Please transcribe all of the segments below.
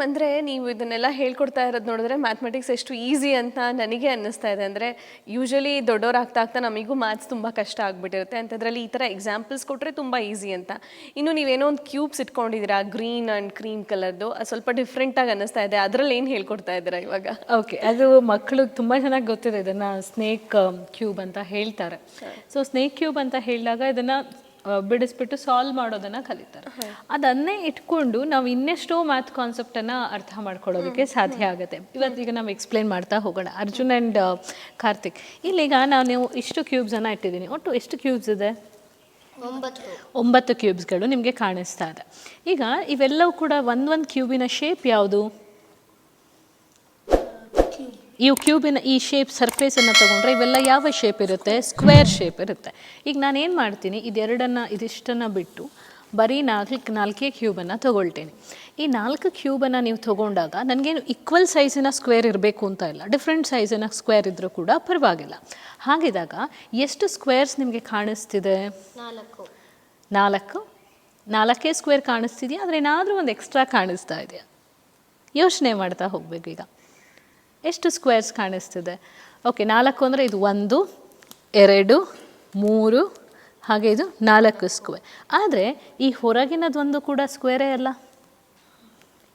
Ma'am ಅಂದರೆ ನೀವು ಇದನ್ನೆಲ್ಲ ಹೇಳ್ಕೊಡ್ತಾ ಇರೋದು ನೋಡಿದ್ರೆ ಮ್ಯಾಥಮೆಟಿಕ್ಸ್ ಎಷ್ಟು ಈಸಿ ಅಂತ ನನಗೆ ಅನ್ನಿಸ್ತಾ ಇದೆ. ಅಂದರೆ ಯೂಶಲಿ ದೊಡ್ಡವರಾಗ್ತಾ ಆಗ್ತಾ ನಮಗೂ ಮ್ಯಾಥ್ಸ್ ತುಂಬ ಕಷ್ಟ ಆಗಿಬಿಟ್ಟಿರುತ್ತೆ. ಅಂಥದ್ರಲ್ಲಿ ಈ ಥರ ಎಕ್ಸಾಂಪಲ್ಸ್ ಕೊಟ್ಟರೆ ತುಂಬ ಈಸಿ ಅಂತ. ಇನ್ನು ನೀವೇನೋ ಒಂದು ಕ್ಯೂಬ್ಸ್ ಇಟ್ಕೊಂಡಿದ್ದೀರಾ ಗ್ರೀನ್ ಆ್ಯಂಡ್ ಕ್ರೀಮ್ ಕಲರ್ದು ಅದು ಸ್ವಲ್ಪ ಡಿಫ್ರೆಂಟಾಗಿ ಅನ್ನಿಸ್ತಾ ಇದೆ. ಅದರಲ್ಲಿ ಏನು ಹೇಳ್ಕೊಡ್ತಾ ಇದ್ದೀರಾ ಇವಾಗ? ಓಕೆ ಅದು ಮಕ್ಕಳು ತುಂಬ ಚೆನ್ನಾಗಿ ಗೊತ್ತಿದೆ. ಇದನ್ನು ಸ್ನೇಕ್ ಕ್ಯೂಬ್ ಅಂತ ಹೇಳ್ತಾರೆ. ಸೊ ಸ್ನೇಕ್ ಕ್ಯೂಬ್ ಅಂತ ಹೇಳಿದಾಗ ಇದನ್ನ ಬಿಡಿಸ್ಬಿಟ್ಟು ಸಾಲ್ವ್ ಮಾಡೋದನ್ನ ಕಲಿತಾರೆ. ಅದನ್ನೇ ಇಟ್ಕೊಂಡು ನಾವು ಇನ್ನೆಷ್ಟೋ ಕಾನ್ಸೆಪ್ಟ್ ಕಾನ್ಸೆಪ್ಟನ್ನು ಅರ್ಥ ಮಾಡ್ಕೊಳ್ಳೋದಕ್ಕೆ ಸಾಧ್ಯ ಆಗುತ್ತೆ. ಇವತ್ತೀಗ ನಾವು ಎಕ್ಸ್ಪ್ಲೇನ್ ಮಾಡ್ತಾ ಹೋಗೋಣ. ಅರ್ಜುನ್ ಆ್ಯಂಡ್ ಕಾರ್ತಿಕ್ ಇಲ್ಲೀಗ ನಾನು ಇಷ್ಟು ಕ್ಯೂಬ್ಸನ್ನು ಇಟ್ಟಿದ್ದೀನಿ ಒಟ್ಟು ಎಷ್ಟು ಕ್ಯೂಬ್ಸ್ ಇದೆ? ಒಂಬತ್ತು. ಒಂಬತ್ತು ಕ್ಯೂಬ್ಸ್ಗಳು ನಿಮಗೆ ಕಾಣಿಸ್ತಾ ಇದೆ. ಈಗ ಇವೆಲ್ಲವೂ ಕೂಡ ಒಂದೊಂದು ಕ್ಯೂಬಿನ ಶೇಪ್ ಯಾವುದು? ಇವು ಕ್ಯೂಬಿನ ಈ ಶೇಪ್ ಸರ್ಫೇಸನ್ನು ತಗೊಂಡ್ರೆ ಇವೆಲ್ಲ ಯಾವ ಶೇಪ್ ಇರುತ್ತೆ? ಸ್ಕ್ವೇರ್ ಶೇಪ್ ಇರುತ್ತೆ. ಈಗ ನಾನು ಏನು ಮಾಡ್ತೀನಿ? ಇದೆರಡನ್ನು ಇದಿಷ್ಟನ್ನು ಬಿಟ್ಟು ಬರೀ ನಾಲ್ಕು ನಾಲ್ಕೇ ಕ್ಯೂಬನ್ನು ತಗೊಳ್ತೀನಿ. ಈ ನಾಲ್ಕು ಕ್ಯೂಬನ್ನು ನೀವು ತಗೊಂಡಾಗ ನನಗೇನು ಈಕ್ವಲ್ ಸೈಜಿನ ಸ್ಕ್ವೇರ್ ಇರಬೇಕು ಅಂತ ಇಲ್ಲ. ಡಿಫ್ರೆಂಟ್ ಸೈಜಿನ ಸ್ಕ್ವೇರ್ ಇದ್ದರೂ ಕೂಡ ಪರವಾಗಿಲ್ಲ. ಹಾಗಿದಾಗ ಎಷ್ಟು ಸ್ಕ್ವೇರ್ಸ್ ನಿಮಗೆ ಕಾಣಿಸ್ತಿದೆ? ನಾಲ್ಕು. ನಾಲ್ಕು? ನಾಲ್ಕೇ ಸ್ಕ್ವೇರ್ ಕಾಣಿಸ್ತಿದೆಯಾ? ಆದರೆ ಏನಾದರೂ ಒಂದು ಎಕ್ಸ್ಟ್ರಾ ಕಾಣಿಸ್ತಾ ಇದೆಯಾ? ಯೋಚನೆ ಮಾಡ್ತಾ ಹೋಗಬೇಕು ಈಗ. ಎಷ್ಟು ಸ್ಕ್ವೇರ್ಸ್ ಕಾಣಿಸ್ತಿದೆ? ಓಕೆ ನಾಲ್ಕು ಅಂದರೆ ಇದು ಒಂದು ಎರಡು ಮೂರು ಹಾಗೆ ಇದು ನಾಲ್ಕು ಸ್ಕ್ವೇರ್ ಆದರೆ ಈ ಹೊರಗಿನದೊಂದು ಕೂಡ ಸ್ಕ್ವೇರೇ ಅಲ್ಲ?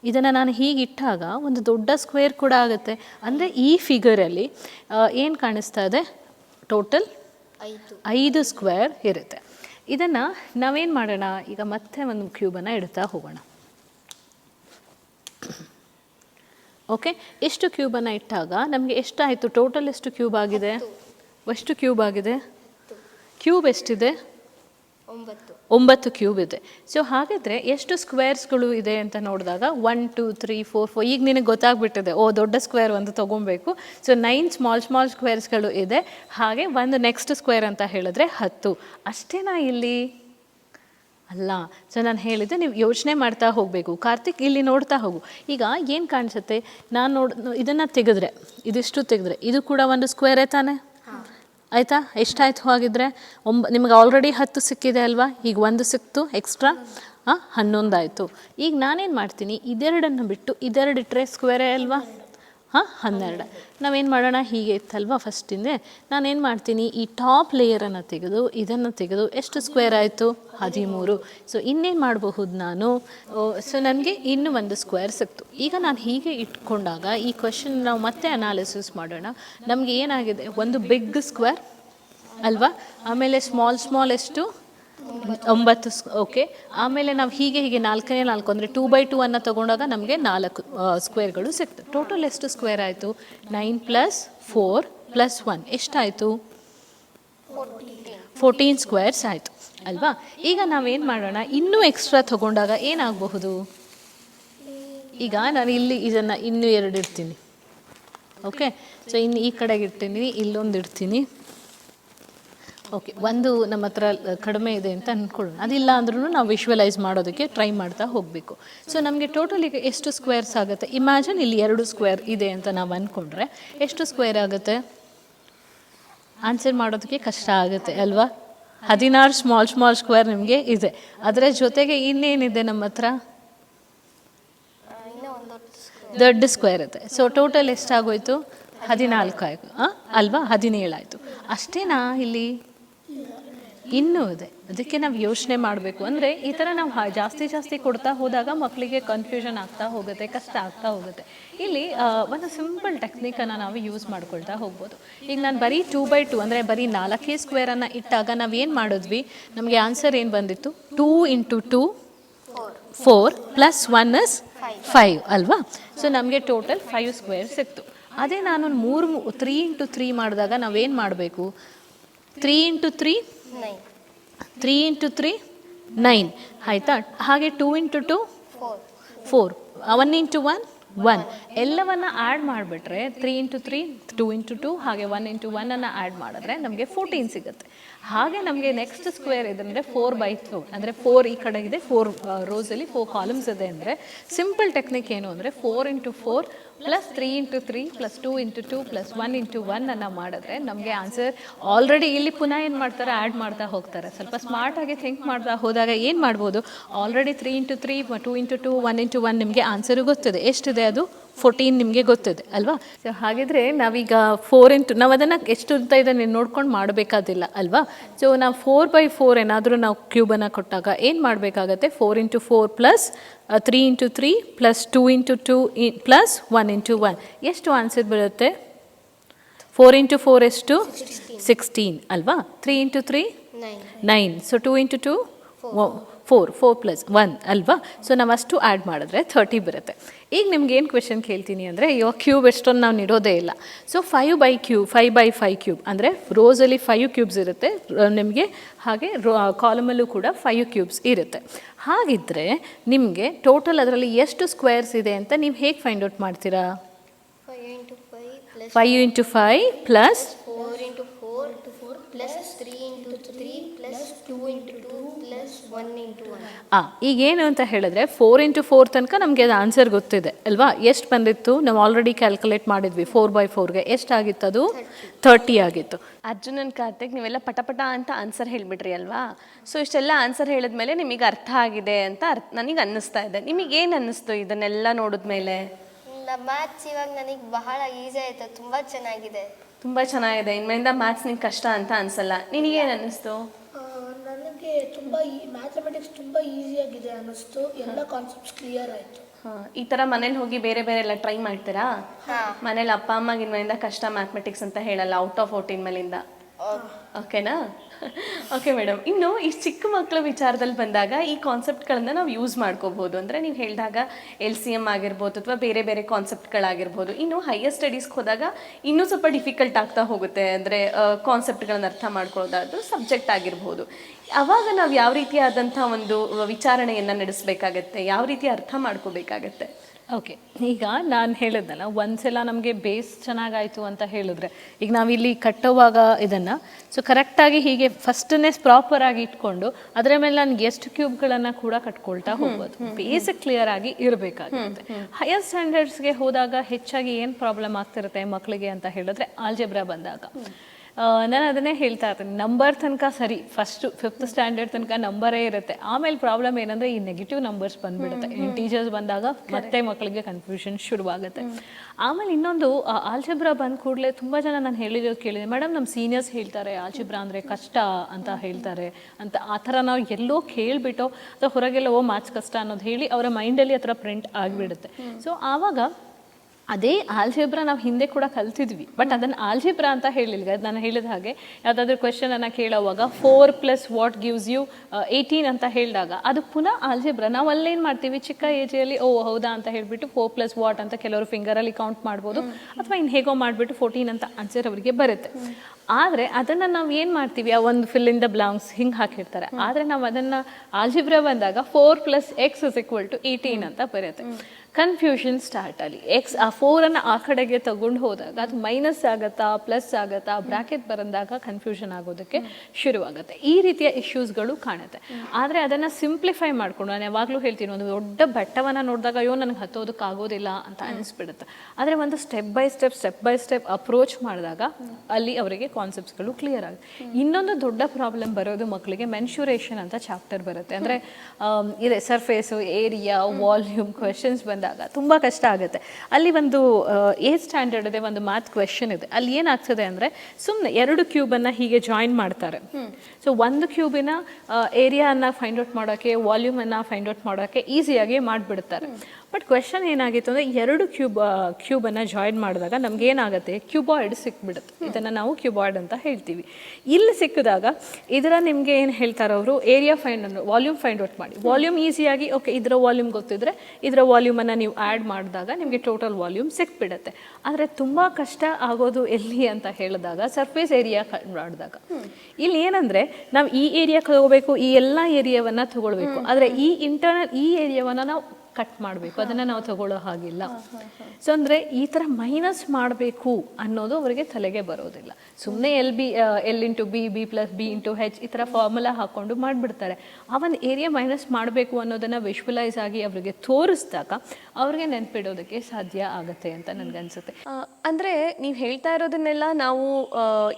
ಇದನ್ನು ನಾನು ಹೀಗೆ ಇಟ್ಟಾಗ ಒಂದು ದೊಡ್ಡ ಸ್ಕ್ವೇರ್ ಕೂಡ ಆಗುತ್ತೆ. ಅಂದರೆ ಈ ಫಿಗರಲ್ಲಿ ಏನು ಕಾಣಿಸ್ತಾ ಇದೆ? ಟೋಟಲ್ ಐದು. ಐದು ಸ್ಕ್ವೇರ್ ಇರುತ್ತೆ. ಇದನ್ನು ನಾವೇನು ಮಾಡೋಣ? ಈಗ ಮತ್ತೆ ಒಂದು ಕ್ಯೂಬನ್ನು ಇಡ್ತಾ ಹೋಗೋಣ. ಓಕೆ ಎಷ್ಟು ಕ್ಯೂಬನ್ನು ಇಟ್ಟಾಗ ನಮಗೆ ಎಷ್ಟಾಯಿತು? ಟೋಟಲ್ ಎಷ್ಟು ಕ್ಯೂಬ್ ಆಗಿದೆ? ಎಷ್ಟು ಕ್ಯೂಬ್ ಆಗಿದೆ? ಕ್ಯೂಬ್ ಎಷ್ಟಿದೆ? ಒಂಬತ್ತು. ಒಂಬತ್ತು ಕ್ಯೂಬ್ ಇದೆ. ಸೊ ಹಾಗಿದ್ರೆ ಎಷ್ಟು ಸ್ಕ್ವೇರ್ಸ್ಗಳು ಇದೆ ಅಂತ ನೋಡಿದಾಗ one two three four four ಈಗ ನಿನಗೆ ಗೊತ್ತಾಗ್ಬಿಟ್ಟಿದೆ. ಓ ದೊಡ್ಡ ಸ್ಕ್ವೇರ್ ಒಂದು ತೊಗೊಬೇಕು. ಸೊ ನೈನ್ ಸ್ಮಾಲ್ ಸ್ಮಾಲ್ ಸ್ಕ್ವೇರ್ಸ್ಗಳು ಇದೆ. ಹಾಗೆ ಒಂದು ನೆಕ್ಸ್ಟ್ ಸ್ಕ್ವೇರ್ ಅಂತ ಹೇಳಿದ್ರೆ ಹತ್ತು. ಅಷ್ಟೇನಾ ಇಲ್ಲಿ? ಅಲ್ಲ ಸೊ ನಾನು ಹೇಳಿದ್ದೆ ನೀವು ಯೋಚನೆ ಮಾಡ್ತಾ ಹೋಗಬೇಕು. ಕಾರ್ತಿಕ್, ಇಲ್ಲಿ ನೋಡ್ತಾ ಹೋಗು. ಈಗ ಏನು ಕಾಣಿಸುತ್ತೆ? ನಾನು ನೋಡ್, ಇದನ್ನು ತೆಗೆದ್ರೆ, ಇದಿಷ್ಟು ತೆಗೆದ್ರೆ, ಇದು ಕೂಡ ಒಂದು ಸ್ಕ್ವೇರೇ ತಾನೇ ಆಯಿತಾ? ಎಷ್ಟಾಯ್ತು ಹಾಗಿದ್ರೆ? ಒಂಬ, ನಿಮಗೆ ಆಲ್ರೆಡಿ ಹತ್ತು ಸಿಕ್ಕಿದೆ ಅಲ್ವಾ? ಈಗ ಒಂದು ಸಿಕ್ತು ಎಕ್ಸ್ಟ್ರಾ ಹಾಂ ಹನ್ನೊಂದಾಯಿತು. ಈಗ ನಾನೇನು ಮಾಡ್ತೀನಿ? ಇದೆರಡನ್ನು ಬಿಟ್ಟು ಇದೆರಡು ಇಟ್ಟರೆ ಸ್ಕ್ವೇರೇ ಅಲ್ವಾ? ಹಾಂ, ಹನ್ನೆರಡು. ನಾವೇನು ಮಾಡೋಣ? ಹೀಗೆ ಇತ್ತಲ್ವಾ ಫಸ್ಟಿಂದೆ ನಾನೇನು ಮಾಡ್ತೀನಿ? ಈ ಟಾಪ್ ಲೇಯರನ್ನು ತೆಗೆದು, ಇದನ್ನು ತೆಗೆದು ಎಷ್ಟು ಸ್ಕ್ವೇರ್ ಆಯಿತು? ಹದಿಮೂರು. ಸೊ ಇನ್ನೇನು ಮಾಡಬಹುದು ನಾನು? ಸೊ ನನಗೆ ಇನ್ನೂ ಒಂದು ಸ್ಕ್ವೇರ್ ಸಿಕ್ತು. ಈಗ ನಾನು ಹೀಗೆ ಇಟ್ಕೊಂಡಾಗ ಈ ಕ್ವಶನ್ ನಾವು ಮತ್ತೆ ಅನಾಲಿಸಿಸ್ ಮಾಡೋಣ. ನಮಗೆ ಏನಾಗಿದೆ? ಒಂದು ಬಿಗ್ ಸ್ಕ್ವೇರ್ ಅಲ್ವಾ? ಆಮೇಲೆ ಸ್ಮಾಲ್ ಸ್ಮಾಲ್ ಎಷ್ಟು? ಒಂಬತ್ತು. ಓಕೆ ಆಮೇಲೆ ನಾವು ಹೀಗೆ ಹೀಗೆ ನಾಲ್ಕನೇ ನಾಲ್ಕು, ಅಂದರೆ ಟೂ ಬೈ ಟೂ ಅನ್ನು ತಗೊಂಡಾಗ ನಮಗೆ ನಾಲ್ಕು ಸ್ಕ್ವೇರ್ಗಳು ಸಿಗ್ತವೆ ಟೋಟಲ್ ಎಷ್ಟು ಸ್ಕ್ವೇರ್ ಆಯಿತು? Nine plus four plus one ಎಷ್ಟಾಯಿತು? ಫೋರ್ಟೀನ್ ಸ್ಕ್ವೇರ್ಸ್ ಆಯಿತು. ಅಲ್ವಾ? ಈಗ ನಾವೇನು ಮಾಡೋಣ? ಇನ್ನೂ ಎಕ್ಸ್ಟ್ರಾ ತಗೊಂಡಾಗ ಏನಾಗಬಹುದು? ಈಗ ನಾನು ಇಲ್ಲಿ ಇದನ್ನು ಇನ್ನೂ ಎರಡು ಇಡ್ತೀನಿ. ಓಕೆ ಸೊ ಇನ್ನು ಈ ಕಡೆಗೆ ಇಡ್ತೀನಿ, ಇಲ್ಲೊಂದು ಇಡ್ತೀನಿ. ಓಕೆ ಒಂದು ನಮ್ಮ ಹತ್ರ ಕಡಿಮೆ ಇದೆ ಅಂತ ಅಂದ್ಕೊಳ್ಳೋಣ ಅದಿಲ್ಲ ಅಂದ್ರೂ ನಾವು ವಿಶ್ವಲೈಸ್ ಮಾಡೋದಕ್ಕೆ ಟ್ರೈ ಮಾಡ್ತಾ ಹೋಗಬೇಕು. ಸೊ ನಮಗೆ ಟೋಟಲ್ ಈಗ ಎಷ್ಟು ಸ್ಕ್ವೇರ್ಸ್ ಆಗುತ್ತೆ? ಇಮ್ಯಾಜಿನ್ ಇಲ್ಲಿ ಎರಡು ಸ್ಕ್ವೇರ್ ಇದೆ ಅಂತ ನಾವು ಅಂದ್ಕೊಂಡ್ರೆ ಎಷ್ಟು ಸ್ಕ್ವೇರ್ ಆಗುತ್ತೆ? ಆನ್ಸರ್ ಮಾಡೋದಕ್ಕೆ ಕಷ್ಟ ಆಗುತ್ತೆ, ಅಲ್ವಾ? ಹದಿನಾರು ಸ್ಮಾಲ್ ಸ್ಮಾಲ್ ಸ್ಕ್ವೇರ್ ನಿಮಗೆ ಇದೆ. ಅದರ ಜೊತೆಗೆ ಇನ್ನೇನಿದೆ ನಮ್ಮ ಹತ್ರ? ದೊಡ್ಡ ಸ್ಕ್ವೇರ್ ಇದೆ ಸೊ ಟೋಟಲ್ ಎಷ್ಟಾಗೋಯ್ತು? ಹದಿನಾಲ್ಕು ಆಯಿತು ಅಲ್ವಾ? ಹದಿನೇಳು ಆಯಿತು ಅಷ್ಟೇನಾ ಇಲ್ಲಿ? ಇನ್ನೂ ಇದೆ. ಅದಕ್ಕೆ ನಾವು ಯೋಚನೆ ಮಾಡಬೇಕು. ಅಂದರೆ ಈ ಥರ ನಾವು ಜಾಸ್ತಿ ಜಾಸ್ತಿ ಕೊಡ್ತಾ ಹೋದಾಗ ಮಕ್ಕಳಿಗೆ ಕನ್ಫ್ಯೂಷನ್ ಆಗ್ತಾ ಹೋಗುತ್ತೆ, ಕಷ್ಟ ಆಗ್ತಾ ಹೋಗುತ್ತೆ. ಇಲ್ಲಿ ಒಂದು ಸಿಂಪಲ್ ಟೆಕ್ನಿಕನ್ನು ನಾವು ಯೂಸ್ ಮಾಡ್ಕೊಳ್ತಾ ಹೋಗ್ಬೋದು. ಈಗ ನಾನು ಬರೀ ಟೂ ಬೈ ಟೂ ಅಂದರೆ ಬರೀ ನಾಲ್ಕೇ ಸ್ಕ್ವೇರನ್ನು ಇಟ್ಟಾಗ ಏನು ಮಾಡಿದ್ವಿ? ನಮಗೆ ಆನ್ಸರ್ ಏನು ಬಂದಿತ್ತು? Two into two four plus one is five ಅಲ್ವಾ? ಸೊ ನಮಗೆ ಟೋಟಲ್ ಫೈವ್ ಸ್ಕ್ವೇರ್ ಸಿಕ್ತು. ಅದೇ ನಾನು ಮೂರು ತ್ರೀ ಇಂಟು ತ್ರೀ ಮಾಡಿದಾಗ ನಾವೇನು ಮಾಡಬೇಕು? Three into three nine three into three nine ಆಯಿತಾ? ಹಾಗೆ two into two four four one into one one ಎಲ್ಲವನ್ನು ಆ್ಯಡ್ ಮಾಡಿಬಿಟ್ರೆ three into three two into two ಹಾಗೆ ಒನ್ ಇಂಟು ಒನ್ನನ್ನು ಆ್ಯಡ್ ಮಾಡಿದ್ರೆ ನಮಗೆ ಫೋರ್ಟೀನ್ ಸಿಗುತ್ತೆ. ಹಾಗೆ ನಮಗೆ ನೆಕ್ಸ್ಟ್ ಸ್ಕ್ವೇರ್ ಇದೆ ಅಂದರೆ ಫೋರ್ ಬೈ ಟು ಅಂದರೆ ಫೋರ್ ಈ ಕಡೆ ಇದೆ ಫೋರ್ ರೋಸಲ್ಲಿ ಫೋರ್ ಕಾಲಮ್ಸ್ ಇದೆ ಅಂದರೆ ಸಿಂಪಲ್ ಟೆಕ್ನಿಕ್ ಏನು ಅಂದರೆ four into four plus three into three plus two into two plus one into one ಅನ್ನು ಮಾಡಿದ್ರೆ ನಮಗೆ ಆನ್ಸರ್ ಆಲ್ರೆಡಿ ಇಲ್ಲಿ ಪುನಃ ಏನು ಮಾಡ್ತಾರೆ ಆ್ಯಡ್ ಮಾಡ್ತಾ ಹೋಗ್ತಾರೆ. ಸ್ವಲ್ಪ ಸ್ಮಾರ್ಟಾಗಿ ಥಿಂಕ್ ಮಾಡ್ತಾ ಹೋದಾಗ ಏನು ಮಾಡ್ಬೋದು? Already three into three two into two one into one ನಿಮಗೆ ಆನ್ಸರು ಗೊತ್ತಿದೆ. ಎಷ್ಟಿದೆ ಅದು? ಫೋರ್ಟೀನ್ ನಿಮಗೆ ಗೊತ್ತಿದೆ ಅಲ್ವಾ? ಸೊ ಹಾಗಿದ್ರೆ ನಾವೀಗ ಫೋರ್ ಇಂಟು ನಾವು ಅದನ್ನು ಎಷ್ಟು ಅಂತ ಇದನ್ನು ನೋಡ್ಕೊಂಡು ಮಾಡಬೇಕಾದಿಲ್ಲ ಅಲ್ವಾ? ಸೊ ನಾವು ಫೋರ್ ಬೈ ಫೋರ್ ಏನಾದರೂ ನಾವು ಕ್ಯೂಬನ್ನು ಕೊಟ್ಟಾಗ ಏನು ಮಾಡಬೇಕಾಗತ್ತೆ? Four into four plus three into three plus two into two plus one into one ಎಷ್ಟು ಆನ್ಸರ್ ಬರುತ್ತೆ ಫೋರ್ ಇಂಟು ಫೋರ್ ಎಷ್ಟು? ಸಿಕ್ಸ್ಟೀನ್ ಅಲ್ವಾ? Three into three nine nine so two into two four four plus one ಅಲ್ವಾ? So ನಾವು ಅಷ್ಟು add ಮಾಡಿದ್ರೆ thirty ಬರುತ್ತೆ. ಈಗ ನಿಮ್ಗೆ ಏನು ಕ್ವೆಶನ್ ಕೇಳ್ತೀನಿ ಅಂದರೆ ಇವಾಗ ಕ್ಯೂಬ್ ಎಷ್ಟೊಂದು ನಾವು ನೀಡೋದೇ ಇಲ್ಲ. So five by cube five by five cube ಅಂದರೆ ರೋಸಲ್ಲಿ ಫೈವ್ ಕ್ಯೂಬ್ಸ್ ಇರುತ್ತೆ. ನಿಮಗೆ ಹಾಗೆ ಕಾಲಮಲ್ಲೂ ಕೂಡ ಫೈವ್ ಕ್ಯೂಬ್ಸ್ ಇರುತ್ತೆ. ಹಾಗಿದ್ದರೆ ನಿಮಗೆ ಟೋಟಲ್ ಅದರಲ್ಲಿ ಎಷ್ಟು ಸ್ಕ್ವೇರ್ಸ್ ಇದೆ ಅಂತ ನೀವು ಹೇಗೆ ಫೈಂಡ್ ಔಟ್ ಮಾಡ್ತೀರಾ? 5 into 5 plus 4 into 4 into 4 plus 3 into 3 plus 2 into 2 plus 1 into 1 ಆ ಈಗೇನು ಅಂತ ಹೇಳಿದ್ರೆ ಫೋರ್ ಇಂಟು ಫೋರ್ ತನಕ ನಮಗೆ ಅದು ಆನ್ಸರ್ ಗೊತ್ತಿದೆ ಅಲ್ವಾ? ಎಷ್ಟು ಬಂದಿತ್ತು? ನಾವು ಆಲ್ರೆಡಿ ಕ್ಯಾಲ್ಕುಲೇಟ್ ಮಾಡಿದ್ವಿ ಫೋರ್ ಬೈ ಫೋರ್ಗೆ ಎಷ್ಟಾಗಿತ್ತು ಅದು? ತರ್ಟಿ ಆಗಿತ್ತು. ಅರ್ಜುನನ ಕಾರ್ತಿಕ್ ನೀವೆಲ್ಲ ಪಟಪಟ ಅಂತ ಆನ್ಸರ್ ಹೇಳ್ಬಿಟ್ರಿ ಅಲ್ವಾ? ಸೊ ಇಷ್ಟೆಲ್ಲ ಆನ್ಸರ್ ಹೇಳಿದ್ಮೇಲೆ ನಿಮಗೆ ಅರ್ಥ ಆಗಿದೆ ಅಂತ ಅರ್ಥ ನನಗೆ ಅನ್ನಿಸ್ತಾ ಇದೆ. ನಿಮಗೆ ಏನು ಅನ್ನಿಸ್ತು ಇದನ್ನೆಲ್ಲ ನೋಡಿದ್ಮೇಲೆ? ಮ್ಯಾಥ್ಸ್ ಇವಾಗ ನನಗೆ ಬಹಳ ಈಜಿ ಆಯ್ತು. ತುಂಬಾ ಚೆನ್ನಾಗಿದೆ. ತುಂಬಾ ಚೆನ್ನಾಗಿದೆ. ಇನ್ಮೇಲಿಂದ ಮ್ಯಾಥ್ಸ್ ನಿಂಗೆ ಕಷ್ಟ ಅಂತ ಅನ್ಸಲ್ಲ. ನಿನಗೇನು ಅನ್ನಿಸ್ತು ನನಗೆ ತುಂಬ ಈ ಮ್ಯಾಥಮೆಟಿಕ್ಸ್ ತುಂಬ ಈಸಿಯಾಗಿದೆ ಅನ್ನಿಸ್ತು ಎಲ್ಲ ಕಾನ್ಸೆಪ್ಟ್ಸ್ ಕ್ಲಿಯರ್ ಆಯ್ತು. ಹಾ, ಈ ಥರ ಮನೇಲಿ ಹೋಗಿ ಬೇರೆ ಬೇರೆ ಎಲ್ಲ ಟ್ರೈ ಮಾಡ್ತೀರಾ? ಹಾ. ಮನೇಲಿ ಅಪ್ಪ ಅಮ್ಮಗೆ ಇನ್ಮೇಲಿಂದ ಕಷ್ಟ ಮ್ಯಾಥಮೆಟಿಕ್ಸ್ ಅಂತ ಹೇಳಲ್ಲ ಔಟ್ ಆಫ್ ಫೋರ್ಟೀನ್ ಮೇಲಿಂದ. ಓಕೆನಾ? Okay madam. ಇನ್ನು ಈ ಚಿಕ್ಕ ಮಕ್ಕಳ ವಿಚಾರದಲ್ಲಿ ಬಂದಾಗ ಈ ಕಾನ್ಸೆಪ್ಟ್ಗಳನ್ನ ನಾವು ಯೂಸ್ ಮಾಡ್ಕೋಬಹುದು. ಅಂದರೆ ನೀವು ಹೇಳಿದಾಗ ಎಲ್ ಸಿ ಎಂ ಆಗಿರ್ಬೋದು ಅಥವಾ ಬೇರೆ ಬೇರೆ ಕಾನ್ಸೆಪ್ಟ್ಗಳಾಗಿರ್ಬೋದು ಇನ್ನು ಹೈಯರ್ ಸ್ಟಡೀಸ್ಗೆ ಹೋದಾಗ ಇನ್ನೂ ಸ್ವಲ್ಪ ಡಿಫಿಕಲ್ಟ್ ಆಗ್ತಾ ಹೋಗುತ್ತೆ. ಅಂದರೆ ಕಾನ್ಸೆಪ್ಟ್ಗಳನ್ನ ಅರ್ಥ ಮಾಡ್ಕೊಳ್ಳೋದಾದ್ರೂ ಸಬ್ಜೆಕ್ಟ್ ಆಗಿರ್ಬೋದು. ಅವಾಗ ನಾವು ಯಾವ ರೀತಿಯಾದಂಥ ಒಂದು ವಿಚಾರಣೆಯನ್ನು ನಡೆಸಬೇಕಾಗತ್ತೆ? ಯಾವ ರೀತಿ ಅರ್ಥ ಮಾಡ್ಕೋಬೇಕಾಗತ್ತೆ? ಓಕೆ ಈಗ ನಾನು ಹೇಳಿದ್ನಲ್ಲ ಒಂದ್ಸಲ ನಮಗೆ ಬೇಸ್ ಚೆನ್ನಾಗಾಯಿತು ಅಂತ ಹೇಳಿದ್ರೆ ಈಗ ನಾವಿಲ್ಲಿ ಕಟ್ಟುವಾಗ ಇದನ್ನು ಸೊ ಕರೆಕ್ಟಾಗಿ ಹೀಗೆ ಫಸ್ಟನ್ನೇ ಪ್ರಾಪರಾಗಿ ಇಟ್ಕೊಂಡು ಅದರ ಮೇಲೆ ನಾನು ಎಷ್ಟು ಕ್ಯೂಬ್ಗಳನ್ನು ಕೂಡ ಕಟ್ಕೊಳ್ತಾ ಹೋಗ್ಬೋದು. ಬೇಸ್ ಕ್ಲಿಯರ್ ಆಗಿ ಇರಬೇಕಾಗುತ್ತೆ. ಹೈಯರ್ ಸ್ಟ್ಯಾಂಡರ್ಡ್ಸ್ಗೆ ಹೋದಾಗ ಹೆಚ್ಚಾಗಿ ಏನು ಪ್ರಾಬ್ಲಮ್ ಆಗ್ತಿರುತ್ತೆ ಮಕ್ಕಳಿಗೆ ಅಂತ ಹೇಳಿದ್ರೆ ಆಲ್ಜೆಬ್ರಾ ಬಂದಾಗ. ನಾನು ಅದನ್ನೇ ಹೇಳ್ತಾ ಇರ್ತೀನಿ. ನಂಬರ್ ತನಕ ಸರಿ ಫಸ್ಟು ಫಿಫ್ತ್ ಸ್ಟ್ಯಾಂಡರ್ಡ್ ತನಕ ನಂಬರೇ ಇರುತ್ತೆ. ಆಮೇಲೆ ಪ್ರಾಬ್ಲಮ್ ಏನಂದ್ರೆ ಈ ನೆಗೆಟಿವ್ ನಂಬರ್ಸ್ ಬಂದ್ಬಿಡುತ್ತೆ. ಟೀಚರ್ಸ್ ಬಂದಾಗ ಮತ್ತೆ ಮಕ್ಕಳಿಗೆ ಕನ್ಫ್ಯೂಷನ್ ಶುರುವಾಗುತ್ತೆ. ಆಮೇಲೆ ಇನ್ನೊಂದು ಆಲ್ಜಿಬ್ರಾ ಬಂದ ಕೂಡಲೇ ತುಂಬ ಜನ ನಾನು ಹೇಳಿರೋದು ಕೇಳಿದೆ ಮೇಡಮ್ ನಮ್ಮ ಸೀನಿಯರ್ಸ್ ಹೇಳ್ತಾರೆ ಆಲ್ಜಿಬ್ರಾ ಅಂದರೆ ಕಷ್ಟ ಅಂತ ಹೇಳ್ತಾರೆ ಅಂತ. ಆ ಥರ ನಾವು ಎಲ್ಲೋ ಕೇಳಿಬಿಟ್ಟು ಅಥವಾ ಹೊರಗೆಲ್ಲ ಓ ಮ್ಯಾಥ್ಸ್ ಕಷ್ಟ ಅನ್ನೋದು ಹೇಳಿ ಅವರ ಮೈಂಡಲ್ಲಿ ಆ ಥರ ಪ್ರಿಂಟ್ ಆಗಿಬಿಡುತ್ತೆ. ಸೊ ಆವಾಗ ಅದೇ ಆಲ್ಜಿಬ್ರಾ ನಾವು ಹಿಂದೆ ಕೂಡ ಕಲ್ತಿದ್ವಿ. ಬಟ್ ಅದನ್ನು ಆಲ್ಜಿಬ್ರಾ ಅಂತ ಹೇಳಿಲ್ಲ ನಾನು ಹೇಳಿದ ಹಾಗೆ ಯಾವುದಾದ್ರೂ ಕ್ವೆಶನ್ ಅನ್ನ ಕೇಳುವಾಗ four plus what gives you eighteen ಅಂತ ಹೇಳಿದಾಗ ಅದು ಪುನಃ ಆಲ್ಜಿಬ್ರಾ ನಾವು ಅಲ್ಲೇನು ಮಾಡ್ತೀವಿ? ಚಿಕ್ಕ ಏಜಲ್ಲಿ ಓ ಹೌದಾ ಅಂತ ಹೇಳಿಬಿಟ್ಟು ಫೋರ್ ಪ್ಲಸ್ ವಾಟ್ ಅಂತ ಕೆಲವರು ಫಿಂಗರಲ್ಲಿ ಕೌಂಟ್ ಮಾಡ್ಬೋದು. ಅಥವಾ ಇನ್ನು ಹೇಗೋ ಮಾಡಿಬಿಟ್ಟು ಫೋರ್ಟೀನ್ ಅಂತ ಆನ್ಸರ್ ಅವರಿಗೆ ಬರುತ್ತೆ. ಆದರೆ ಅದನ್ನು ನಾವು ಏನು ಮಾಡ್ತೀವಿ? ಆ ಒಂದು ಫಿಲ್ ಇಂದ ಬ್ಲೌಸ್ ಹಿಂಗೆ ಹಾಕಿರ್ತಾರೆ. ಆದರೆ ನಾವು ಅದನ್ನು ಆಲ್ಜಿಬ್ರಾ ಬಂದಾಗ four plus X is equal to eighteen ಅಂತ ಬರುತ್ತೆ. ಕನ್ಫ್ಯೂಷನ್ ಸ್ಟಾರ್ಟ್ ಅಲ್ಲಿ. ಎಕ್ಸ್ ಆ ಫೋರನ್ನು ಆ ಕಡೆಗೆ ತಗೊಂಡು ಹೋದಾಗ ಅದು ಮೈನಸ್ ಆಗುತ್ತಾ ಪ್ಲಸ್ ಆಗುತ್ತಾ ಬ್ರಾಕೆಟ್ ಬರಂದಾಗ ಕನ್ಫ್ಯೂಷನ್ ಆಗೋದಕ್ಕೆ ಶುರುವಾಗುತ್ತೆ. ಈ ರೀತಿಯ ಇಶ್ಯೂಸ್ಗಳು ಕಾಣುತ್ತೆ. ಆದರೆ ಅದನ್ನು ಸಿಂಪ್ಲಿಫೈ ಮಾಡಿಕೊಂಡು, ನಾನು ಯಾವಾಗಲೂ ಹೇಳ್ತೀನಿ, ಒಂದು ದೊಡ್ಡ ಬೆಟ್ಟವನ್ನು ನೋಡಿದಾಗ ಅಯ್ಯೋ, ನನಗೆ ಹತ್ತೋದಕ್ಕಾಗೋದಿಲ್ಲ ಅಂತ ಅನಿಸ್ಬಿಡುತ್ತೆ. ಆದರೆ ಒಂದು step by step step by step approach ಮಾಡಿದಾಗ ಅಲ್ಲಿ ಅವರಿಗೆ ಕಾನ್ಸೆಪ್ಟ್ಸ್ಗಳು ಕ್ಲಿಯರ್ ಆಗುತ್ತೆ. ಇನ್ನೊಂದು ದೊಡ್ಡ ಪ್ರಾಬ್ಲಮ್ ಬರೋದು ಮಕ್ಕಳಿಗೆ ಮೆನ್ಶುರೇಷನ್ ಅಂತ ಚಾಪ್ಟರ್ ಬರುತ್ತೆ. ಅಂದರೆ ಇದೆ ಸರ್ಫೇಸು ಏರಿಯಾ ವಾಲ್ಯೂಮ್ ಕ್ವೆಶನ್ಸ್ ಬಂದಾಗ ತುಂಬ ಕಷ್ಟ ಆಗುತ್ತೆ. ಅಲ್ಲಿ ಒಂದು ಎ ಸ್ಟ್ಯಾಂಡರ್ಡ್ ಇದೆ ಒಂದು ಮಾತ್ ಕ್ವೆಶನ್ ಇದೆ. ಅಲ್ಲಿ ಏನಾಗ್ತದೆ ಅಂದರೆ ಸುಮ್ಮನೆ ಎರಡು ಕ್ಯೂಬನ್ನು ಹೀಗೆ ಜಾಯಿನ್ ಮಾಡ್ತಾರೆ. ಸೊ ಒಂದು ಕ್ಯೂಬಿನ ಏರಿಯಾನ ಫೈಂಡ್ ಔಟ್ ಮಾಡೋಕ್ಕೆ ವಾಲ್ಯೂಮನ್ನು ಫೈಂಡ್ ಔಟ್ ಮಾಡೋಕ್ಕೆ ಈಸಿಯಾಗಿ ಮಾಡಿಬಿಡ್ತಾರೆ. ಬಟ್ ಕ್ವೆಶನ್ ಏನಾಗಿತ್ತು ಅಂದರೆ ಎರಡು ಕ್ಯೂಬ್ ಕ್ಯೂಬನ್ನು ಜಾಯಿನ್ ಮಾಡಿದಾಗ ನಮ್ಗೆ ಏನಾಗುತ್ತೆ? ಕ್ಯೂಬಾಯ್ಡ್ ಸಿಕ್ಬಿಡುತ್ತೆ. ಇದನ್ನು ನಾವು ಕ್ಯೂಬಾಯ್ಡ್ ಅಂತ ಹೇಳ್ತೀವಿ. ಇಲ್ಲಿ ಸಿಕ್ಕಿದಾಗ ಇದರ ನಿಮಗೆ ಏನು ಹೇಳ್ತಾರೆ ಅವರು? Area find volume find out ಮಾಡಿ. ವಾಲ್ಯೂಮ್ ಈಸಿಯಾಗಿ ಓಕೆ ಇದರ ವಾಲ್ಯೂಮ್ ಗೊತ್ತಿದ್ರೆ ಇದರ ವಾಲ್ಯೂಮನ್ನು ನೀವು ಆ್ಯಡ್ ಮಾಡಿದಾಗ ನಿಮಗೆ ಟೋಟಲ್ ವಾಲ್ಯೂಮ್ ಸಿಕ್ಬಿಡುತ್ತೆ. ಆದರೆ ತುಂಬ ಕಷ್ಟ ಆಗೋದು ಎಲ್ಲಿ ಅಂತ ಹೇಳಿದಾಗ ಸರ್ಫೇಸ್ ಏರಿಯಾ ಮಾಡಿದಾಗ. ಇಲ್ಲಿ ಏನಂದರೆ ನಾವು ಈ ಏರಿಯಾ ತಗೋಬೇಕು ಈ ಎಲ್ಲ ಏರಿಯಾವನ್ನು ತಗೊಳ್ಬೇಕು. ಆದರೆ ಈ ಇಂಟರ್ನಲ್ ಈ ಏರಿಯಾವನ್ನು ನಾವು ಕಟ್ ಮಾಡಬೇಕು. ಅದನ್ನು ನಾವು ತಗೊಳ್ಳೋ ಹಾಗಿಲ್ಲ. ಸೊ ಅಂದರೆ ಈ ಥರ ಮೈನಸ್ ಮಾಡಬೇಕು ಅನ್ನೋದು ಅವರಿಗೆ ತಲೆಗೆ ಬರೋದಿಲ್ಲ. ಸುಮ್ಮನೆ L B L into B B plus B into H ಈ ಥರ ಫಾರ್ಮುಲಾ ಹಾಕ್ಕೊಂಡು ಮಾಡಿಬಿಡ್ತಾರೆ. ಆ ಒಂದು ಏರಿಯಾ ಮೈನಸ್ ಮಾಡಬೇಕು ಅನ್ನೋದನ್ನು ವಿಶ್ವಲೈಸ್ ಆಗಿ ಅವರಿಗೆ ತೋರಿಸಿದಾಗ ಅವ್ರಿಗೆ ನೆನ್ಪಿಡೋದಕ್ಕೆ ಸಾಧ್ಯ ಆಗುತ್ತೆ ಅಂತ ನನಗನ್ಸುತ್ತೆ. ಅಂದರೆ ಅಂದ್ರೆ ನೀವು ಹೇಳ್ತಾ ಇರೋದನ್ನೆಲ್ಲ ನಾವು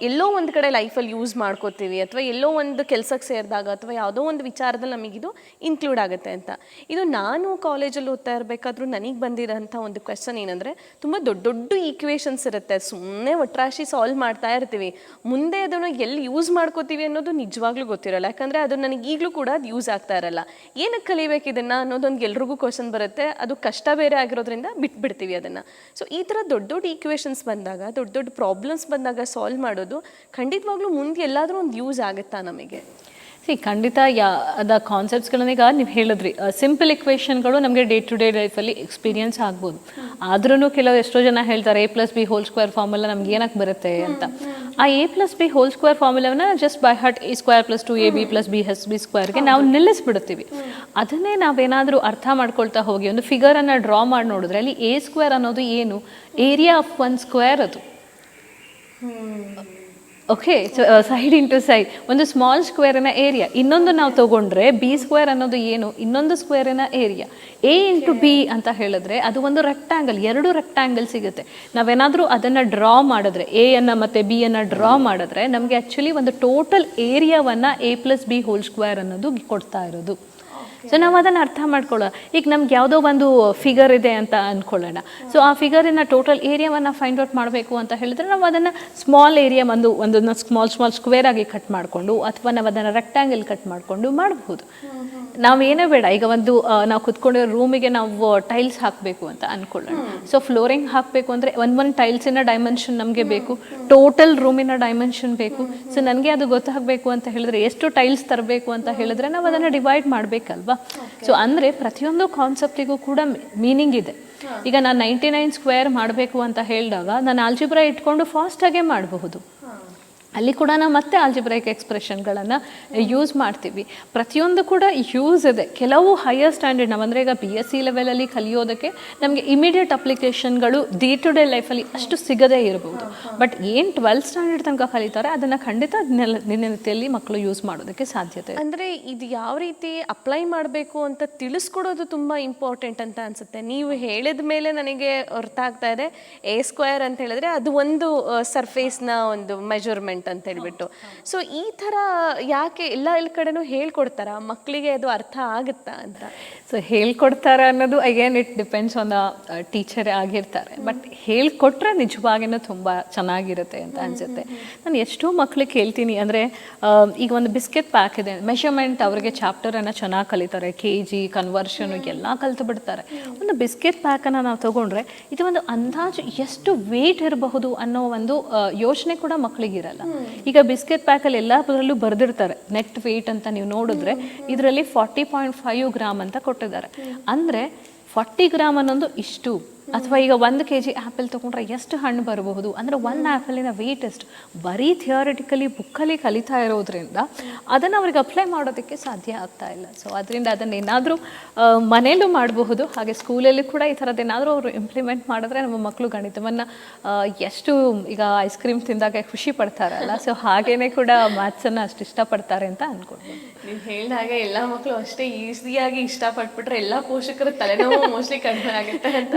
ಎಲ್ಲೋ ಒಂದು ಕಡೆ ಲೈಫಲ್ಲಿ ಯೂಸ್ ಮಾಡ್ಕೋತೀವಿ ಅಥವಾ ಎಲ್ಲೋ ಒಂದು ಕೆಲಸಕ್ಕೆ ಸೇರಿದಾಗ ಅಥವಾ ಯಾವುದೋ ಒಂದು ವಿಚಾರದಲ್ಲಿ ನಮಗಿದು ಇನ್ಕ್ಲೂಡ್ ಆಗುತ್ತೆ ಅಂತ. ಇದು ನಾನು ಕಾಲೇಜಲ್ಲಿ ಓದ್ತಾ ಇರಬೇಕಾದ್ರೂ ನನಗೆ ಬಂದಿರೋಂಥ ಒಂದು ಕ್ವೆಶನ್ ಏನಂದರೆ, ತುಂಬ ದೊಡ್ಡ ದೊಡ್ಡ ಈಕ್ವೇಷನ್ಸ್ ಇರುತ್ತೆ. ಸುಮ್ಮನೆ ಒಟ್ರಾಶಿ ಸಾಲ್ವ್ ಮಾಡ್ತಾ ಇರ್ತೀವಿ. ಮುಂದೆ ಅದನ್ನು ಎಲ್ಲಿ ಯೂಸ್ ಮಾಡ್ಕೋತೀವಿ ಅನ್ನೋದು ನಿಜವಾಗ್ಲೂ ಗೊತ್ತಿರಲ್ಲ. ಯಾಕಂದರೆ ಅದು ನನಗೆ ಈಗಲೂ ಕೂಡ ಅದು ಯೂಸ್ ಆಗ್ತಾ ಇರಲ್ಲ. ಏನಕ್ಕೆ ಕಲಿಬೇಕು ಇದನ್ನು ಅನ್ನೋದೊಂದು ಎಲ್ರಿಗೂ ಕ್ವಶನ್ ಬರುತ್ತೆ. ಅದು ಕಷ್ಟ ಬೇರೆ ಆಗಿರೋದ್ರಿಂದ ಬಿಟ್ಬಿಡ್ತೀವಿ ಅದನ್ನು. ಸೊ ಈ ಥರ ದೊಡ್ಡ ದೊಡ್ಡ ಈಕ್ವೇಷನ್ಸ್ ಬಂದಾಗ, ದೊಡ್ಡ ದೊಡ್ಡ ಪ್ರಾಬ್ಲಮ್ಸ್ ಬಂದಾಗ ಸಾಲ್ವ್ ಮಾಡೋದು ಖಂಡಿತವಾಗ್ಲೂ ಮುಂದೆ ಎಲ್ಲಾದರೂ ಒಂದು ಯೂಸ್ ಆಗುತ್ತಾ ನಮಗೆ? ಸಿ ಖಂಡಿತ ಯಾ, ಅದ ಕಾನ್ಸೆಪ್ಟ್ಸ್ಗಳನ್ನೀಗ ನೀವು ಹೇಳಿದ್ರಿ. ಸಿಂಪಲ್ ಇಕ್ವೇಷನ್ಗಳು ನಮಗೆ ಡೇ ಟು ಡೇ ಲೈಫಲ್ಲಿ ಎಕ್ಸ್ಪೀರಿಯನ್ಸ್ ಆಗ್ಬೋದು. ಆದ್ರೂ ಕೆಲವು ಎಷ್ಟೋ ಜನ ಹೇಳ್ತಾರೆ A plus B whole square formula ನಮ್ಗೆ ಏನಕ್ಕೆ ಬರುತ್ತೆ ಅಂತ. ಆ A plus B whole square ಫಾರ್ಮುಲಾವನ್ನ just by heart A square plus two A B plus B S B ಸ್ಕ್ವೇರ್ಗೆ ನಾವು ನಿಲ್ಲಿಸ್ಬಿಡ್ತೀವಿ. ಅದನ್ನೇ ನಾವೇನಾದರೂ ಅರ್ಥ ಮಾಡ್ಕೊಳ್ತಾ ಹೋಗಿ ಒಂದು ಫಿಗರನ್ನು ಡ್ರಾ ಮಾಡಿ ನೋಡಿದ್ರೆ ಅಲ್ಲಿ ಎ ಸ್ಕ್ವೇರ್ ಅನ್ನೋದು ಏನು? ಏರಿಯಾ ಆಫ್ ಒನ್ ಸ್ಕ್ವೇರ್ ಅದು. ಓಕೆ ಸೈಡ್ ಇಂಟು ಸೈಡ್ ಒಂದು ಸ್ಮಾಲ್ ಸ್ಕ್ವೇರಿನ ಏರಿಯಾ ಇನ್ನೊಂದು ನಾವು ತಗೊಂಡ್ರೆ ಬಿ ಸ್ಕ್ವೇರ್ ಅನ್ನೋದು ಏನು? ಇನ್ನೊಂದು ಸ್ಕ್ವೇರಿನ ಏರಿಯಾ ಎ ಇಂಟು ಬಿ ಅಂತ ಹೇಳಿದ್ರೆ ಅದು ಒಂದು ರೆಕ್ಟ್ಯಾಂಗಲ್ ಎರಡು ರೆಕ್ಟ್ಯಾಂಗಲ್ ಸಿಗುತ್ತೆ. ನಾವೇನಾದರೂ ಅದನ್ನು ಡ್ರಾ ಮಾಡಿದ್ರೆ ಎ ಅನ್ನ ಮತ್ತು ಬಿ ಅನ್ನ ಡ್ರಾ ಮಾಡಿದ್ರೆ ನಮಗೆ ಆ್ಯಕ್ಚುಲಿ ಒಂದು total ಏರಿಯಾವನ್ನು A plus B whole square ಅನ್ನೋದು ಕೊಡ್ತಾ ಇರೋದು. ಸೊ ನಾವು ಅದನ್ನು ಅರ್ಥ ಮಾಡ್ಕೊಳ್ಳೋ ಈಗ ನಮ್ಗೆ ಯಾವುದೋ ಒಂದು ಫಿಗರ್ ಇದೆ ಅಂತ ಅಂದ್ಕೊಳ್ಳೋಣ ಸೊ ಆ ಫಿಗರಿನ ಟೋಟಲ್ ಏರಿಯಾವನ್ನು ಫೈಂಡ್ ಔಟ್ ಮಾಡಬೇಕು ಅಂತ ಹೇಳಿದ್ರೆ ನಾವು ಅದನ್ನು ಸ್ಮಾಲ್ ಏರಿಯಾ ಒಂದು, ಒಂದನ್ನು ಸ್ಮಾಲ್ ಸ್ಮಾಲ್ ಸ್ಕ್ವೇರ್ ಆಗಿ ಕಟ್ ಮಾಡಿಕೊಂಡು ಅಥವಾ ನಾವು ಅದನ್ನು ರೆಕ್ಟ್ಯಾಂಗಲ್ ಕಟ್ ಮಾಡಿಕೊಂಡು ಮಾಡಬಹುದು. ನಾವೇನೇ ಬೇಡ. ಈಗ ಒಂದು ನಾವು ಕುತ್ಕೊಂಡಿರೋ ರೂಮಿಗೆ ನಾವು ಟೈಲ್ಸ್ ಹಾಕಬೇಕು ಅಂತ ಅಂದ್ಕೊಳ್ಳೋಣ ಸೊ ಫ್ಲೋರಿಂಗ್ ಹಾಕಬೇಕು ಅಂದರೆ ಒಂದು ಒಂದು ಟೈಲ್ಸಿನ ಡೈಮೆನ್ಷನ್ ನಮಗೆ ಬೇಕು. ಟೋಟಲ್ ರೂಮಿನ ಡೈಮೆನ್ಷನ್ ಬೇಕು. ಸೊ ನನಗೆ ಅದು ಗೊತ್ತಾಗಬೇಕು ಅಂತ ಹೇಳಿದ್ರೆ ಎಷ್ಟು ಟೈಲ್ಸ್ ತರಬೇಕು ಅಂತ ಹೇಳಿದ್ರೆ ನಾವು ಅದನ್ನು ಡಿವೈಡ್ ಮಾಡಬೇಕಲ್ವಾ? ಸೊ ಅಂದರೆ ಪ್ರತಿಯೊಂದು ಕಾನ್ಸೆಪ್ಟಿಗೂ ಕೂಡ ಮೀನಿಂಗ್ ಇದೆ. ಈಗ ನಾನು ನೈಂಟಿ ನೈನ್ ಸ್ಕ್ವೇರ್ ಮಾಡಬೇಕು ಅಂತ ಹೇಳಿದಾಗ ನಾನು ಆಲ್ಜಿಬ್ರಾ ಇಟ್ಕೊಂಡು ಫಾಸ್ಟಾಗೆ ಮಾಡಬಹುದು. ಅಲ್ಲಿ ಕೂಡ ನಾವು ಮತ್ತೆ ಆಲ್ಜಿಬ್ರೈಕ್ ಎಕ್ಸ್ಪ್ರೆಷನ್ಗಳನ್ನು ಯೂಸ್ ಮಾಡ್ತೀವಿ. ಪ್ರತಿಯೊಂದು ಕೂಡ ಯೂಸ್ ಇದೆ. ಕೆಲವು ಹೈಯರ್ ಸ್ಟ್ಯಾಂಡರ್ಡ್ ನಾವಂದರೆ ಈಗ ಬಿ ಎಸ್ ಸಿ ಲೆವೆಲಲ್ಲಿ ಕಲಿಯೋದಕ್ಕೆ ನಮಗೆ ಇಮಿಡಿಯೇಟ್ ಅಪ್ಲಿಕೇಶನ್ಗಳು ಡೇ ಟು ಡೇ ಲೈಫಲ್ಲಿ ಅಷ್ಟು ಸಿಗದೇ ಇರಬಹುದು ಬಟ್ ಏನು ಟ್ವೆಲ್ತ್ ಸ್ಟ್ಯಾಂಡರ್ಡ್ ತನಕ ಕಲಿತಾರೆ, ಅದನ್ನು ಖಂಡಿತ ದಿನ- ದಿನನಿತ್ಯದಲ್ಲಿ ಮಕ್ಕಳು ಯೂಸ್ ಮಾಡೋದಕ್ಕೆ ಸಾಧ್ಯತೆ ಅಂದರೆ ಅಂದ್ರೆ ಇದು ಯಾವ ರೀತಿ ಅಪ್ಲೈ ಮಾಡಬೇಕು ಅಂತ ತಿಳಿಸ್ಕೊಡೋದು ತುಂಬ ಇಂಪಾರ್ಟೆಂಟ್ ಅಂತ ಅನಿಸುತ್ತೆ. ನೀವು ಹೇಳಿದ ಮೇಲೆ ನನಗೆ ಅರ್ಥ ಆಗ್ತಾ ಇದೆ. ಎ ಸ್ಕ್ವೇರ್ ಅಂತ ಹೇಳಿದ್ರೆ ಅದು ಒಂದು ಸರ್ಫೇಸ್ನ ಒಂದು ಮೆಜರ್ಮೆಂಟ್ ಅಂತ ಹೇಳ್ಬಿಟ್ಟು. ಸೊ ಈ ಥರ ಯಾಕೆ ಎಲ್ಲ ಎಲ್ಲ ಕಡೆನೂ ಹೇಳ್ಕೊಡ್ತಾರ? ಮಕ್ಕಳಿಗೆ ಅದು ಅರ್ಥ ಆಗುತ್ತಾ ಅಂತ? ಸೊ ಹೇಳ್ಕೊಡ್ತಾರೆ ಅನ್ನೋದು again it depends on the ಟೀಚರೇ ಆಗಿರ್ತಾರೆ. ಬಟ್ ಹೇಳ್ಕೊಟ್ರೆ ನಿಜವಾಗಿನೂ ತುಂಬ ಚೆನ್ನಾಗಿರುತ್ತೆ ಅಂತ ಅನ್ಸುತ್ತೆ. ನಾನು ಎಷ್ಟೋ ಮಕ್ಳಿಗೆ ಹೇಳ್ತೀನಿ ಅಂದರೆ ಈಗ ಒಂದು ಬಿಸ್ಕೆಟ್ ಪ್ಯಾಕ್ ಇದೆ. ಮೆಷರ್ಮೆಂಟ್ ಅವರಿಗೆ ಚಾಪ್ಟರನ್ನು ಚೆನ್ನಾಗಿ ಕಲಿತಾರೆ. ಕೆ ಜಿ ಕನ್ವರ್ಷನ್ ಎಲ್ಲ ಕಲಿತು ಬಿಡ್ತಾರೆ. ಒಂದು ಬಿಸ್ಕೆಟ್ ಪ್ಯಾಕನ್ನು ನಾವು ತಗೊಂಡ್ರೆ ಇದು ಒಂದು ಅಂದಾಜು ಎಷ್ಟು ವೇಟ್ ಇರಬಹುದು ಅನ್ನೋ ಒಂದು ಯೋಚನೆ ಕೂಡ ಮಕ್ಕಳಿಗಿರಲ್ಲ ಈಗ ಬಿಸ್ಕೆಟ್ ಪ್ಯಾಕಲ್ಲಿ ಎಲ್ಲದರಲ್ಲೂ ಬರೆದಿರ್ತಾರೆ. ನೆಟ್ ವೇಟ್ ಅಂತ ನೀವು ನೋಡಿದ್ರೆ ಇದರಲ್ಲಿ ಫಾರ್ಟಿ ಪಾಯಿಂಟ್ ಫೈವ್ ಗ್ರಾಮ್ ಅಂತ ಕೊಟ್ಟಿದ್ದಾರೆ. ಅಂದರೆ ಫಾರ್ಟಿ ಗ್ರಾಮ್ ಅನ್ನೊಂದು ಇಷ್ಟು. ಅಥವಾ ಈಗ ಒಂದು ಕೆ ಜಿ ಆ್ಯಪಲ್ ತೊಗೊಂಡ್ರೆ ಎಷ್ಟು ಹಣ್ಣು ಬರಬಹುದು? ಅಂದರೆ ಒಂದು ಆ್ಯಪಲಿನ ವೆಯ್ಟ್ ಎಷ್ಟು? ಬರೀ ಥಿಯೋರಿಟಿಕಲಿ ಬುಕ್ಕಲ್ಲಿ ಕಲಿತಾ ಇರೋದ್ರಿಂದ ಅದನ್ನು ಅವ್ರಿಗೆ ಅಪ್ಲೈ ಮಾಡೋದಕ್ಕೆ ಸಾಧ್ಯ ಆಗ್ತಾ ಇಲ್ಲ. ಸೊ ಅದರಿಂದ ಅದನ್ನೇನಾದರೂ ಮನೆಯಲ್ಲೂ ಮಾಡಬಹುದು. ಹಾಗೆ ಸ್ಕೂಲಲ್ಲಿ ಕೂಡ ಈ ಥರದ್ದೇನಾದರೂ ಅವರು ಇಂಪ್ಲಿಮೆಂಟ್ ಮಾಡಿದ್ರೆ ನಮ್ಮ ಮಕ್ಕಳು ಗಣಿತವನ್ನು ಎಷ್ಟು ಈಗ ಐಸ್ ಕ್ರೀಮ್ ತಿಂದಾಗ ಖುಷಿ ಪಡ್ತಾರಲ್ಲ. ಸೊ ಹಾಗೇನೆ ಕೂಡ ಮ್ಯಾಥ್ಸನ್ನು ಅಷ್ಟು ಇಷ್ಟಪಡ್ತಾರೆ ಅಂತ ಅಂದ್ಕೊಂಡು ನೀವು ಹೇಳಿದಾಗ ಎಲ್ಲ ಮಕ್ಕಳು ಅಷ್ಟೇ ಈಸಿಯಾಗಿ ಇಷ್ಟಪಟ್ಬಿಟ್ರೆ ಎಲ್ಲ ಪೋಷಕರ ತಲೆನೋವು ಮೋಸ್ಟ್ಲಿ ಕಡಿಮೆ ಆಗುತ್ತೆ ಅಂತ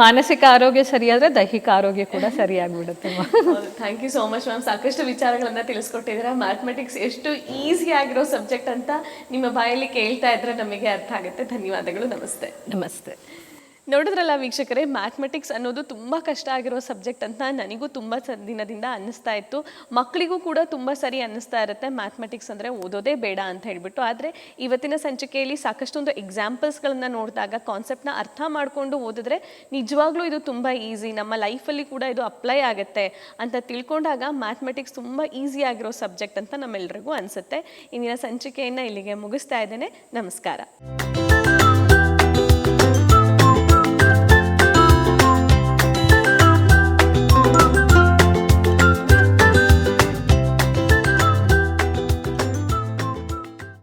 ಮಾನಸಿಕ ಆರೋಗ್ಯ ಸರಿಯಾದರೆ ದೈಹಿಕ ಆರೋಗ್ಯ ಕೂಡ ಸರಿಯಾಗ್ಬಿಡುತ್ತೆ thank you so much ma'am ಸಾಕಷ್ಟು ವಿಚಾರಗಳನ್ನ ತಿಳಿಸ್ಕೊಟ್ಟಿದ್ದೀರಾ. ಮ್ಯಾಥಮೆಟಿಕ್ಸ್ ಎಷ್ಟು ಈಸಿ ಆಗಿರೋ ಸಬ್ಜೆಕ್ಟ್ ಅಂತ ನಿಮ್ಮ ಬಾಯಲ್ಲಿ ಕೇಳ್ತಾ ಇದ್ರೆ ನಮಗೆ ಅರ್ಥ ಆಗುತ್ತೆ. ಧನ್ಯವಾದಗಳು ನಮಸ್ತೆ. ನಮಸ್ತೆ. ನೋಡಿದ್ರಲ್ಲ ವೀಕ್ಷಕರೇ ಮ್ಯಾಥಮೆಟಿಕ್ಸ್ ಅನ್ನೋದು ತುಂಬ ಕಷ್ಟ ಆಗಿರೋ ಸಬ್ಜೆಕ್ಟ್ ಅಂತ ನನಗೂ ತುಂಬ ದಿನದಿಂದ ಅನ್ನಿಸ್ತಾ ಇತ್ತು. ಮಕ್ಕಳಿಗೂ ಕೂಡ ತುಂಬ ಸರಿ ಅನ್ನಿಸ್ತಾ ಇರುತ್ತೆ ಮ್ಯಾಥಮೆಟಿಕ್ಸ್ ಅಂದರೆ ಓದೋದೇ ಬೇಡ ಅಂತ ಹೇಳಿಬಿಟ್ಟು. ಆದರೆ ಇವತ್ತಿನ ಸಂಚಿಕೆಯಲ್ಲಿ ಸಾಕಷ್ಟೊಂದು ಎಕ್ಸಾಂಪಲ್ಸ್ಗಳನ್ನು ನೋಡಿದಾಗ ಕಾನ್ಸೆಪ್ಟ್ನ ಅರ್ಥ ಮಾಡಿಕೊಂಡು ಓದಿದ್ರೆ ನಿಜವಾಗ್ಲೂ ಇದು ತುಂಬ ಈಸಿ ನಮ್ಮ ಲೈಫಲ್ಲಿ ಕೂಡ ಇದು ಅಪ್ಲೈ ಆಗುತ್ತೆ ಅಂತ ತಿಳ್ಕೊಂಡಾಗ ಮ್ಯಾಥಮೆಟಿಕ್ಸ್ ತುಂಬ ಈಸಿ ಆಗಿರೋ ಸಬ್ಜೆಕ್ಟ್ ಅಂತ ನಮ್ಮೆಲ್ಲರಿಗೂ ಅನಿಸುತ್ತೆ. ಇಂದಿನ ಸಂಚಿಕೆಯನ್ನು ಇಲ್ಲಿಗೆ ಮುಗಿಸ್ತಾ ಇದ್ದೇನೆ. ನಮಸ್ಕಾರ.